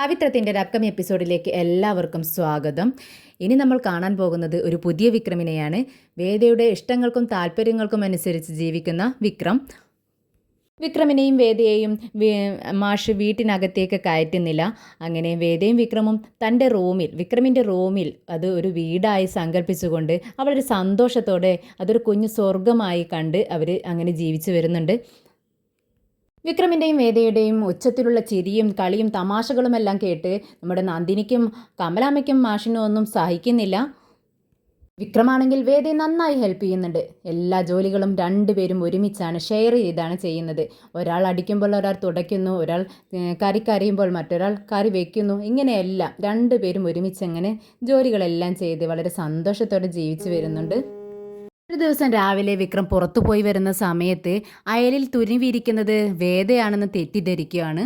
പവിത്രത്തിന്റെ ഒരു അപ്കമിങ് എപ്പിസോഡിലേക്ക് എല്ലാവർക്കും സ്വാഗതം. ഇനി നമ്മൾ കാണാൻ പോകുന്നത് ഒരു പുതിയ വിക്രമിനെയാണ്. വേദയുടെ ഇഷ്ടങ്ങൾക്കും താല്പര്യങ്ങൾക്കും അനുസരിച്ച് ജീവിക്കുന്ന വിക്രം. വിക്രമിനെയും വേദയെയും മാഷ് വീട്ടിനകത്തേക്ക് കയറ്റുന്നില്ല. അങ്ങനെ വേദയും വിക്രമും തന്റെ റൂമിൽ വിക്രമിന്റെ റൂമിൽ അത് ഒരു വീടായി സങ്കല്പിച്ചുകൊണ്ട് അവളൊരു സന്തോഷത്തോടെ അതൊരു കുഞ്ഞു സ്വർഗമായി കണ്ട് അവർ അങ്ങനെ ജീവിച്ചു വരുന്നുണ്ട്. വിക്രമിന്റെയും വേദയുടെയും ഉച്ചത്തിലുള്ള ചിരിയും കളിയും തമാശകളുമെല്ലാം കേട്ട് നമ്മുടെ നന്ദിനിക്കും കമലാമ്മയ്ക്കും മാഷിനും ഒന്നും സഹിക്കുന്നില്ല. വിക്രമാണെങ്കിൽ വേദയെ നന്നായി ഹെൽപ്പ് ചെയ്യുന്നുണ്ട്. എല്ലാ ജോലികളും രണ്ടുപേരും ഒരുമിച്ചാണ് ഷെയർ ചെയ്താണ് ചെയ്യുന്നത്. ഒരാൾ അടിക്കുമ്പോൾ ഒരാൾ തുടയ്ക്കുന്നു ഒരാൾ കറി കറിയുമ്പോൾ മറ്റൊരാൾ കറി വയ്ക്കുന്നു ഇങ്ങനെയെല്ലാം രണ്ടുപേരും ഒരുമിച്ച് അങ്ങനെ ജോലികളെല്ലാം ചെയ്ത് വളരെ സന്തോഷത്തോടെ ജീവിച്ചു വരുന്നുണ്ട്. ഒരു ദിവസം രാവിലെ വിക്രം പുറത്തു പോയി വരുന്ന സമയത്ത് അയലിൽ തുണി വിരിക്കുന്നത് വേദയാണെന്ന് തെറ്റിദ്ധരിക്കുകയാണ്.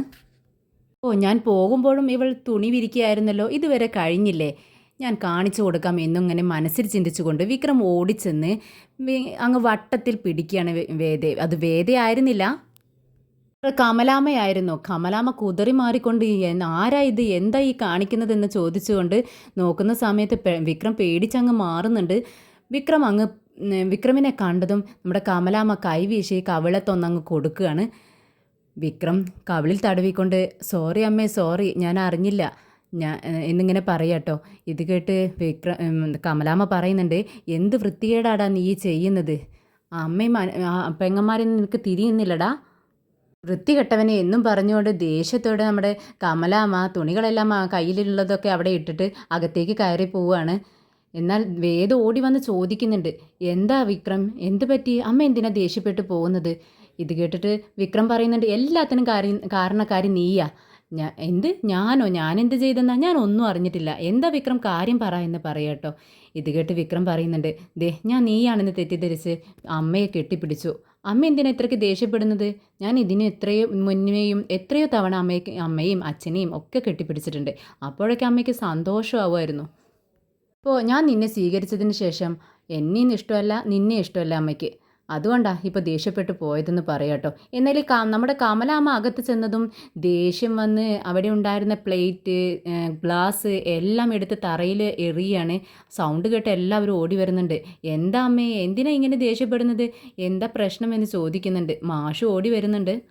ഓ ഞാൻ പോകുമ്പോഴും ഇവൾ തുണി വിരിക്കുകയായിരുന്നല്ലോ ഇതുവരെ കഴിഞ്ഞില്ലേ? ഞാൻ കാണിച്ചു കൊടുക്കാം എന്നിങ്ങനെ മനസ്സിൽ ചിന്തിച്ചുകൊണ്ട് വിക്രം ഓടിച്ചെന്ന് അങ്ങ് വട്ടത്തിൽ പിടിക്കുകയാണ് വേദ അത് വേദയായിരുന്നില്ല. കമലാമയായിരുന്നു കമലാമ കുതറി മാറിക്കൊണ്ട് "എൻ- ആരാ ഇത്? എന്താ ഈ കാണിക്കുന്നതെന്ന് ചോദിച്ചുകൊണ്ട് നോക്കുന്ന സമയത്ത് വിക്രം പേടിച്ചങ്ങ് മാറുന്നുണ്ട്. വിക്രം അങ്ങ് വിക്രമിനെ കണ്ടതും നമ്മുടെ കമലാമ്മ കൈവീശി കവിളത്തൊന്നങ്ങ് കൊടുക്കുകയാണ്. വിക്രം കവിളിൽ തടവിക്കൊണ്ട് സോറി അമ്മേ സോറി ഞാൻ അറിഞ്ഞില്ല. ഞാൻ എന്നിങ്ങനെ പറയട്ടോ ഇത് കേട്ട് വിക്രം കമലാമ്മ പറയുന്നുണ്ട് എന്ത് വൃത്തികേടാടാ നീ ചെയ്യുന്നത്? അമ്മയും പെങ്ങന്മാരിൽ പെങ്ങന്മാരെ നിനക്ക് തിരിയുന്നില്ലടാ. വൃത്തികെട്ടവനെ എന്നും പറഞ്ഞുകൊണ്ട് ദേഷ്യത്തോടെ നമ്മുടെ കമലാമ്മ തുണികളെല്ലാം കയ്യിലുള്ളതൊക്കെ അവിടെ ഇട്ടിട്ട് അകത്തേക്ക് കയറി പോവുകയാണ്. എന്നാൽ വേദ ഓടി വന്ന് ചോദിക്കുന്നുണ്ട് എന്താ വിക്രം? എന്ത് പറ്റി? അമ്മ എന്തിനാ ദേഷ്യപ്പെട്ട് പോകുന്നത്? ഇത് കേട്ടിട്ട് വിക്രം പറയുന്നുണ്ട് എല്ലാത്തിനും കാര്യം കാരണക്കാരി നീയാ. ഞാ എന്ത്? ഞാനോ? ഞാൻ എന്ത് ചെയ്തെന്നാ? ഞാൻ ഒന്നും അറിഞ്ഞിട്ടില്ല. എന്താ വിക്രം കാര്യം പറ എന്ന് പറയട്ടോ ഇത് കേട്ട് വിക്രം പറയുന്നുണ്ട് ദേ ഞാൻ നീയാണെന്ന് തെറ്റിദ്ധരിച്ച് അമ്മയെ കെട്ടിപ്പിടിച്ചു. അമ്മ എന്തിനാ ഇത്രയ്ക്ക് ദേഷ്യപ്പെടുന്നത്? ഞാൻ ഇതിന് എത്രയോ മുന്നേയും എത്രയോ തവണ അമ്മയ്ക്ക് അമ്മയും അച്ഛനെയും ഒക്കെ കെട്ടിപ്പിടിച്ചിട്ടുണ്ട്. അപ്പോഴൊക്കെ അമ്മയ്ക്ക് സന്തോഷമാവുമായിരുന്നു. ഇപ്പോൾ ഞാൻ നിന്നെ സ്വീകരിച്ചതിന് ശേഷം എന്നീന്ന് ഇഷ്ടമല്ല നിന്നെ ഇഷ്ടമല്ല അമ്മയ്ക്ക്. അതുകൊണ്ടാ ഇപ്പോൾ ദേഷ്യപ്പെട്ട് പോയതെന്ന് പറയാട്ടോ എന്നാൽ കാ- നമ്മുടെ കമലാമ്മ അകത്ത് ചെന്നതും ദേഷ്യം വന്ന് അവിടെ ഉണ്ടായിരുന്ന പ്ലേറ്റ് ഗ്ലാസ് എല്ലാം എടുത്ത് തറയിൽ എറിയാണ്. സൗണ്ട് കേട്ട് എല്ലാവരും ഓടി വരുന്നുണ്ട്. എന്താ അമ്മേ എന്തിനാ ഇങ്ങനെ ദേഷ്യപ്പെടുന്നത്? എന്താ പ്രശ്നം എന്ന് ചോദിക്കുന്നുണ്ട്. മാഷു ഓടി വരുന്നുണ്ട്.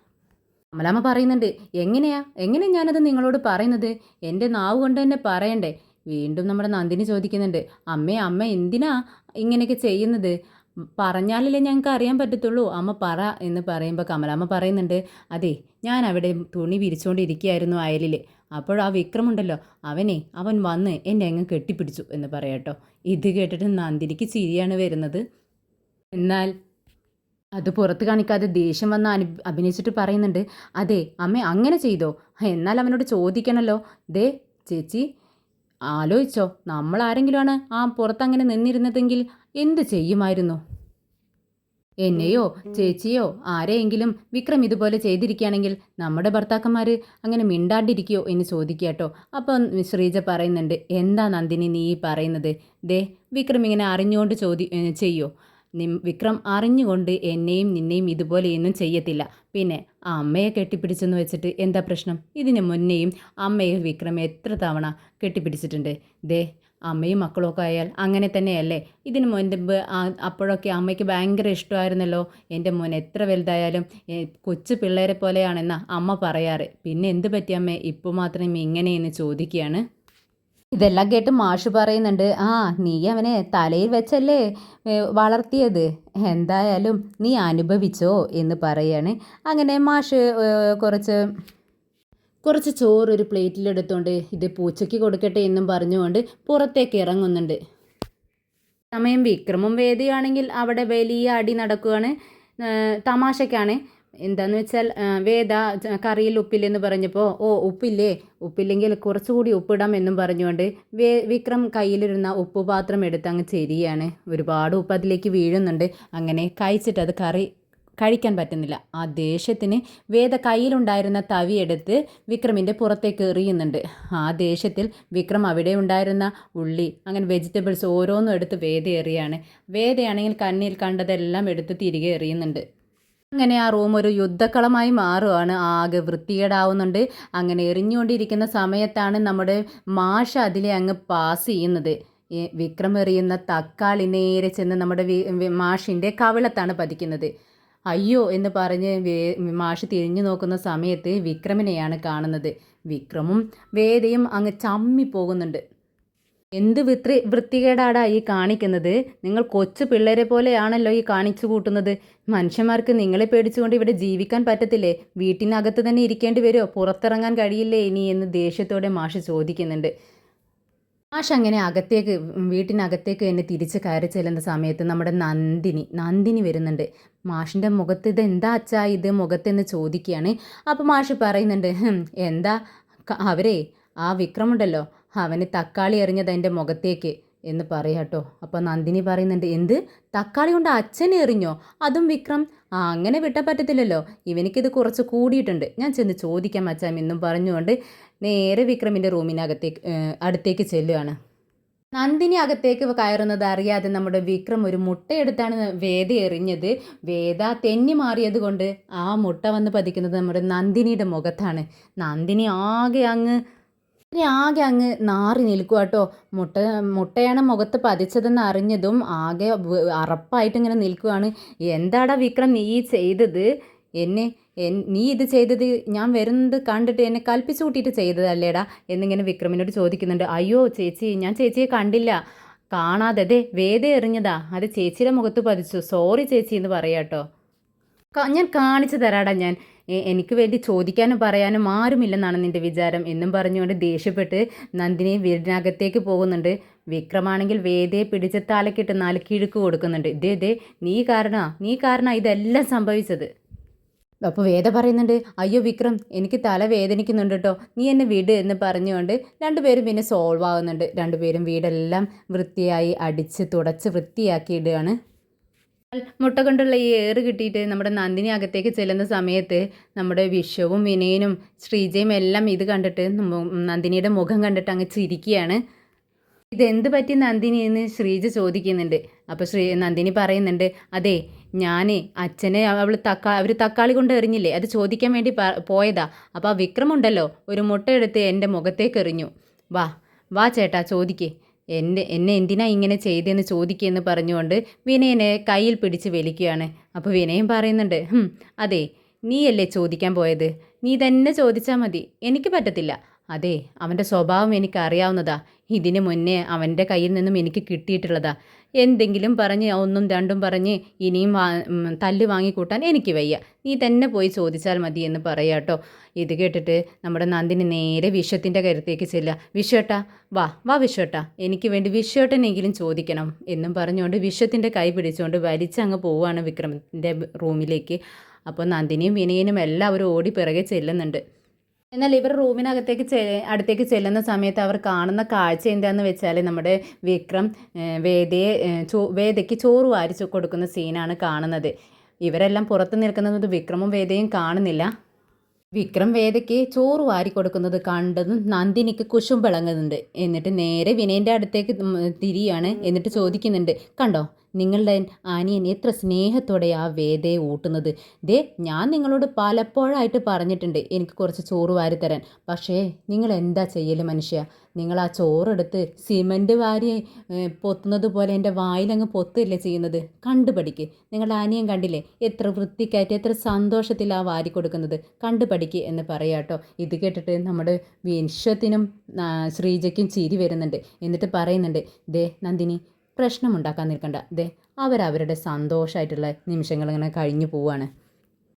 കമലാമ്മ പറയുന്നുണ്ട് എങ്ങനെയാ? എങ്ങനെ ഞാനത് നിങ്ങളോട് പറയുന്നത്? എന്റെ നാവ് കൊണ്ട് തന്നെ പറയണ്ടേ? വീണ്ടും നമ്മുടെ നന്ദിനി ചോദിക്കുന്നുണ്ട് അമ്മേ അമ്മ എന്തിനാ ഇങ്ങനെയൊക്കെ ചെയ്യുന്നത്? പറഞ്ഞാലല്ലേ ഞങ്ങൾക്ക് അറിയാൻ പറ്റത്തുള്ളൂ. അമ്മ പറ എന്ന് പറയുമ്പോൾ കമലാമ്മ പറയുന്നുണ്ട് അതെ ഞാൻ അവിടെ തുണി വിരിച്ചുകൊണ്ടിരിക്കുകയായിരുന്നു അയലിൽ അപ്പോൾ ആ വിക്രമുണ്ടല്ലോ അവനെ അവൻ വന്ന് എന്നെ അങ്ങ് കെട്ടിപ്പിടിച്ചു എന്ന് പറയാട്ടോ ഇത് കേട്ടിട്ട് നന്ദിനിക്ക് ചിരിയാണ് വരുന്നത്. എന്നാൽ അത് പുറത്ത് കാണിക്കാതെ ദേഷ്യം വന്ന് അനു അഭിനയിച്ചിട്ട് പറയുന്നുണ്ട് അതെ അമ്മ അങ്ങനെ ചെയ്തോ? എന്നാൽ അവനോട് ചോദിക്കണമല്ലോ ദേ ചേച്ചി ആലോചിച്ചോ നമ്മൾ ആരെങ്കിലുമാണ് ആ പുറത്തങ്ങനെ നിന്നിരുന്നതെങ്കിൽ എന്ത് ചെയ്യുമായിരുന്നു? എന്നെയോ ചേച്ചിയോ ആരെയെങ്കിലും വിക്രം ഇതുപോലെ ചെയ്തിരിക്കുകയാണെങ്കിൽ നമ്മുടെ ഭർത്താക്കന്മാർ അങ്ങനെ മിണ്ടാണ്ടിരിക്കുകയോ എന്ന് ചോദിക്കാട്ടോ അപ്പം ശ്രീജ പറയുന്നുണ്ട് എന്താ നന്ദിനി നീ പറയുന്നത്? ദേ വിക്രം ഇങ്ങനെ അറിഞ്ഞുകൊണ്ട് ചോദി ചെയ്യോ. വിക്രം അറിഞ്ഞുകൊണ്ട് എന്നെയും നിന്നെയും ഇതുപോലെയൊന്നും ചെയ്യത്തില്ല. പിന്നെ ആ അമ്മയെ കെട്ടിപ്പിടിച്ചെന്ന് വെച്ചിട്ട് എന്താ പ്രശ്നം? ഇതിന് മുന്നേയും അമ്മയെ വിക്രം എത്ര തവണ കെട്ടിപ്പിടിച്ചിട്ടുണ്ട്? ദേ അമ്മയും മക്കളൊക്കെ ആയാൽ അങ്ങനെ തന്നെയല്ലേ? ഇതിന് മുൻപ് അപ്പോഴൊക്കെ അമ്മയ്ക്ക് ഭയങ്കര ഇഷ്ടമായിരുന്നല്ലോ. എന്റെ മോൻ എത്ര വലുതായാലും കൊച്ചു പിള്ളേരെ പോലെയാണെന്ന അമ്മ പറയാറ്. പിന്നെ എന്ത് പറ്റി അമ്മേ? ഇപ്പോൾ മാത്രം ഇങ്ങനെയെന്ന് ചോദിക്കുകയാണ്. ഇതെല്ലാം കേട്ട് മാഷ് പറയുന്നുണ്ട് ആ നീ അവനെ തലയിൽ വെച്ചല്ലേ വളർത്തിയത്? എന്തായാലും നീ അനുഭവിച്ചോ എന്ന് പറയാണ്. അങ്ങനെ മാഷ് കുറച്ച് കുറച്ച് ചോറ് ഒരു പ്ലേറ്റിലെടുത്തുകൊണ്ട് ഇത് പൂച്ചയ്ക്ക് കൊടുക്കട്ടെ എന്നും പറഞ്ഞുകൊണ്ട് പുറത്തേക്ക് ഇറങ്ങുന്നുണ്ട്. സമയം വിക്രമും വേദിയാണെങ്കിൽ അവിടെ വലിയ അടി നടക്കുകയാണ് തമാശക്കാണ് എന്താന്ന് വെച്ചാൽ വേദ കറിയിൽ ഉപ്പില്ലെന്ന് പറഞ്ഞപ്പോൾ ഓ ഉപ്പില്ലേ? ഉപ്പില്ലെങ്കിൽ കുറച്ചുകൂടി ഉപ്പിടാം എന്നും പറഞ്ഞുകൊണ്ട് വേ വിക്രം കയ്യിലിരുന്ന ഉപ്പ് പാത്രം എടുത്ത് അങ്ങ് ചെരിയാണ്. ഒരുപാട് ഉപ്പ് അതിലേക്ക് വീഴുന്നുണ്ട്. അങ്ങനെ കഴിച്ചിട്ട് അത് കറി കഴിക്കാൻ പറ്റുന്നില്ല. ആ ദേഷ്യത്തിന് വേദ കയ്യിലുണ്ടായിരുന്ന തവി എടുത്ത് വിക്രമിന്റെ പുറത്തേക്ക് എറിയുന്നുണ്ട്. ആ ദേഷ്യത്തിൽ വിക്രം അവിടെ ഉണ്ടായിരുന്ന ഉള്ളി അങ്ങനെ വെജിറ്റബിൾസ് ഓരോന്നും എടുത്ത് വേദ എറിയാണ്. വേദയാണെങ്കിൽ കണ്ണിൽ കണ്ടതെല്ലാം എടുത്ത് തിരികെ എറിയുന്നുണ്ട്. അങ്ങനെ ആ റൂം ഒരു യുദ്ധക്കളമായി മാറുകയാണ് ആകെ വൃത്തികേടാവുന്നുണ്ട്. അങ്ങനെ എറിഞ്ഞുകൊണ്ടിരിക്കുന്ന സമയത്താണ് നമ്മുടെ മാഷ അതിലെ അങ്ങ് പാസ് ചെയ്യുന്നത്. വിക്രം എറിയുന്ന തക്കാളി നേരെ ചെന്ന് നമ്മുടെ മാഷിന്റെ കവിളത്താണ് പതിക്കുന്നത്. അയ്യോ എന്ന് പറഞ്ഞ് മാഷ് തിരിഞ്ഞു നോക്കുന്ന സമയത്ത് വിക്രമിനെയാണ് കാണുന്നത്. വിക്രമും വേദയും അങ്ങ് ചമ്മി പോകുന്നുണ്ട് എന്ത് വൃത്തി വൃത്തികേടാടാ ഈ കാണിക്കുന്നത്? നിങ്ങൾ കൊച്ചു പിള്ളേരെ പോലെയാണല്ലോ ഈ കാണിച്ചു കൂട്ടുന്നത്. മനുഷ്യന്മാർക്ക് നിങ്ങളെ പേടിച്ചുകൊണ്ട് ഇവിടെ ജീവിക്കാൻ പറ്റത്തില്ലേ? വീട്ടിനകത്ത് തന്നെ ഇരിക്കേണ്ടി വരുമോ പുറത്തിറങ്ങാൻ കഴിയില്ലേ ഇനി എന്ന് ദേഷ്യത്തോടെ മാഷ് ചോദിക്കുന്നുണ്ട്. മാഷ് അങ്ങനെ അകത്തേക്ക് വീട്ടിനകത്തേക്ക് എന്നെ തിരിച്ച് കയറി ചെല്ലുന്ന സമയത്ത് നമ്മുടെ നന്ദിനി നന്ദിനി വരുന്നുണ്ട്. മാഷിന്റെ മുഖത്ത് ഇത് എന്താ അച്ഛാ ഇത് മുഖത്തെന്ന് ചോദിക്കുകയാണ്. അപ്പോൾ മാഷ് പറയുന്നുണ്ട് എന്താ? അവരെ ആ വിക്രമുണ്ടല്ലോ. അവന് തക്കാളി എറിഞ്ഞത് എന്റെ മുഖത്തേക്ക് എന്ന് പറയാട്ടോ അപ്പോൾ നന്ദിനി പറയുന്നുണ്ട് എന്ത്? തക്കാളി കൊണ്ട് അച്ഛനെ എറിഞ്ഞോ? അതും വിക്രം? ആ അങ്ങനെ വിട്ടാൽ പറ്റത്തില്ലല്ലോ. ഇവനിക്കിത് കുറച്ച് കൂടിയിട്ടുണ്ട്. ഞാൻ ചെന്ന് ചോദിക്കാം അച്ഛാം എന്നും പറഞ്ഞുകൊണ്ട് നേരെ വിക്രമിന്റെ റൂമിനകത്തേക്ക് അടുത്തേക്ക് ചെല്ലുകയാണ് നന്ദിനി അകത്തേക്ക് കയറുന്നത് അറിയാതെ നമ്മുടെ വിക്രം ഒരു മുട്ടയെടുത്താണ് വേദ എറിഞ്ഞത്. വേദ തെന്നി മാറിയത് കൊണ്ട് ആ മുട്ട വന്ന് പതിക്കുന്നത് നമ്മുടെ നന്ദിനിയുടെ മുഖത്താണ്. നന്ദിനി ആകെ അങ്ങ് ഇനി ആകെ അങ്ങ് നാറി നിൽക്കുക കേട്ടോ മുട്ട മുട്ടയാണ് മുഖത്ത് പതിച്ചതെന്ന് അറിഞ്ഞതും ആകെ അറപ്പായിട്ട് ഇങ്ങനെ നിൽക്കുകയാണ് എന്താടാ വിക്രം നീ ചെയ്തത്? എന്നെ നീ ഇത് ചെയ്തത് ഞാൻ വരുന്നത് കണ്ടിട്ട് എന്നെ കൽപ്പിച്ചു കൂട്ടിയിട്ട് ചെയ്തതല്ലേടാ? എന്നിങ്ങനെ വിക്രമിനോട് ചോദിക്കുന്നുണ്ട്. അയ്യോ ചേച്ചി ഞാൻ ചേച്ചിയെ കണ്ടില്ല. കാണാതെ അതെ വേദ എറിഞ്ഞതാ. അത് ചേച്ചിയുടെ മുഖത്ത് പതിച്ചു. സോറി ചേച്ചി എന്ന് പറയാട്ടോ ഞാൻ കാണിച്ചു തരാടാ ഞാൻ. എനിക്ക് വേണ്ടി ചോദിക്കാനും പറയാനും ആരുമില്ലെന്നാണ് നിന്റെ വിചാരം എന്നും പറഞ്ഞുകൊണ്ട് ദേഷ്യപ്പെട്ട് നന്ദിനി വീടിനകത്തേക്ക് പോകുന്നുണ്ട്. വിക്രമാണെങ്കിൽ വേദയെ പിടിച്ച് തലക്കിട്ട് നാല് കിഴുക്ക് കൊടുക്കുന്നുണ്ട്. ഇതേ ഇതേ നീ കാരണ നീ കാരണം ഇതെല്ലാം സംഭവിച്ചത്. അപ്പോൾ വേദ പറയുന്നുണ്ട് അയ്യോ വിക്രം എനിക്ക് തല വേദനിക്കുന്നുണ്ട് കേട്ടോ നീ എന്നെ വിട് എന്ന് പറഞ്ഞുകൊണ്ട് രണ്ടുപേരും പിന്നെ സോൾവ് ആകുന്നുണ്ട് രണ്ടുപേരും വീടെല്ലാം വൃത്തിയായി അടിച്ച് തുടച്ച് വൃത്തിയാക്കി ഇടുകയാണ് മുട്ട കൊണ്ടുള്ള ഈ ഏറ് കിട്ടിയിട്ട് നമ്മുടെ നന്ദിനി അകത്തേക്ക് ചെല്ലുന്ന സമയത്ത് നമ്മുടെ വിശ്വവും വിനയനും ശ്രീജയും എല്ലാം ഇത് കണ്ടിട്ട് നന്ദിനിയുടെ മുഖം കണ്ടിട്ട് അങ്ങ് ചിരിക്കുകയാണ്. ഇതെന്ത് പറ്റി നന്ദിനി എന്ന് ശ്രീജ ചോദിക്കുന്നുണ്ട്. അപ്പോൾ ശ്രീ നന്ദിനി പറയുന്നുണ്ട് അതെ ഞാൻ അച്ഛനെ അവൾ തക്കാ അവർ തക്കാളി കൊണ്ട് എറിഞ്ഞില്ലേ? അത് ചോദിക്കാൻ വേണ്ടി പോയതാ. അപ്പോൾ ആ വിക്രമുണ്ടല്ലോ ഒരു മുട്ട എടുത്ത് എന്റെ മുഖത്തേക്ക് എറിഞ്ഞു വാ വാ ചേട്ടാ ചോദിക്കേ. എന്റെ എന്നെ എന്തിനാ ഇങ്ങനെ ചെയ്തതെന്ന് ചോദിക്കുകയെന്ന് പറഞ്ഞുകൊണ്ട് വിനയനെ കയ്യിൽ പിടിച്ച് വലിക്കുകയാണ്. അപ്പോൾ വിനയം പറയുന്നുണ്ട് അതെ നീയല്ലേ ചോദിക്കാൻ പോയത്? നീ തന്നെ ചോദിച്ചാൽ മതി. എനിക്ക് പറ്റത്തില്ല. അതെ അവന്റെ സ്വഭാവം എനിക്ക് അറിയാവുന്നതാ ഇതിന് മുന്നേ അവന്റെ കയ്യിൽ നിന്നും എനിക്ക് കിട്ടിയിട്ടുള്ളതാ. എന്തെങ്കിലും പറഞ്ഞ് ഒന്നും രണ്ടും പറഞ്ഞ് ഇനിയും തല്ല് വാങ്ങിക്കൂട്ടാൻ എനിക്ക് വയ്യ. നീ തന്നെ പോയി ചോദിച്ചാൽ മതി എന്ന് പറയാട്ടോ ഇത് കേട്ടിട്ട് നമ്മുടെ നന്ദിനി നേരെ വിശ്വത്തിന്റെ കരുത്തേക്ക് ചെല്ലുക. വിശ്വട്ട വാ വാ വിശ്വട്ട. എനിക്ക് വേണ്ടി വിശ്വട്ടനെങ്കിലും ചോദിക്കണം എന്നും പറഞ്ഞുകൊണ്ട് വിശ്വത്തിന്റെ കൈ പിടിച്ചുകൊണ്ട് വലിച്ചങ്ങ് പോവുകയാണ് വിക്രമത്തിന്റെ റൂമിലേക്ക്. അപ്പോൾ നന്ദിനിയും വിനയനും എല്ലാവരും ഓടി പിറകെ ചെല്ലുന്നുണ്ട്. എന്നാൽ ഇവർ റൂമിനകത്തേക്ക് ചെ അടുത്തേക്ക് ചെല്ലുന്ന സമയത്ത് അവർ കാണുന്ന കാഴ്ച എന്താണെന്ന് വെച്ചാൽ നമ്മുടെ വിക്രം വേദയെ ചോ വേദയ്ക്ക് ചോറ് വാരിച്ചു കൊടുക്കുന്ന സീനാണ് കാണുന്നത്. ഇവരെല്ലാം പുറത്ത് നിൽക്കുന്നത് വിക്രമും വേദയും കാണുന്നില്ല. വിക്രം വേദയ്ക്ക് ചോറ് വാരി കൊടുക്കുന്നത് കണ്ടതും നന്ദിനിക്ക് കുശും വിളങ്ങുന്നുണ്ട് എന്നിട്ട് നേരെ വിനയന്റെ അടുത്തേക്ക് തിരിയാണ് എന്നിട്ട് ചോദിക്കുന്നുണ്ട്. കണ്ടോ? നിങ്ങളുടെ അനിയൻ എത്ര സ്നേഹത്തോടെ ആ വേദയെ ഊട്ടുന്നത്. ദേ ഞാൻ നിങ്ങളോട് പലപ്പോഴായിട്ട് പറഞ്ഞിട്ടുണ്ട് എനിക്ക് കുറച്ച് ചോറ് വാരി തരാൻ പക്ഷേ നിങ്ങൾ എന്താ ചെയ്യൽ മനുഷ്യ? നിങ്ങൾ ആ ചോറെടുത്ത് സിമന്റ് വാരി പൊത്തുന്നത് പോലെ എന്റെ വായിലങ്ങ് പൊത്തില്ലേ ചെയ്യുന്നത്? കണ്ടുപഠിക്ക്. നിങ്ങളുടെ അനിയൻ കണ്ടില്ലേ എത്ര വൃത്തിക്കായിട്ട് എത്ര സന്തോഷത്തിൽ ആ വാരി കൊടുക്കുന്നത്? കണ്ടുപഠിക്ക് എന്ന് പറയാട്ടോ ഇത് കേട്ടിട്ട് നമ്മുടെ വിശ്വത്തിനും ശ്രീജയ്ക്കും ചിരി വരുന്നുണ്ട്. എന്നിട്ട് പറയുന്നുണ്ട് ദേ നന്ദിനി പ്രശ്നമുണ്ടാക്കാൻ നിൽക്കണ്ട. ദേ അവരവരുടെ സന്തോഷമായിട്ടുള്ള നിമിഷങ്ങൾ ഇങ്ങനെ കഴിഞ്ഞു പോവാണ്.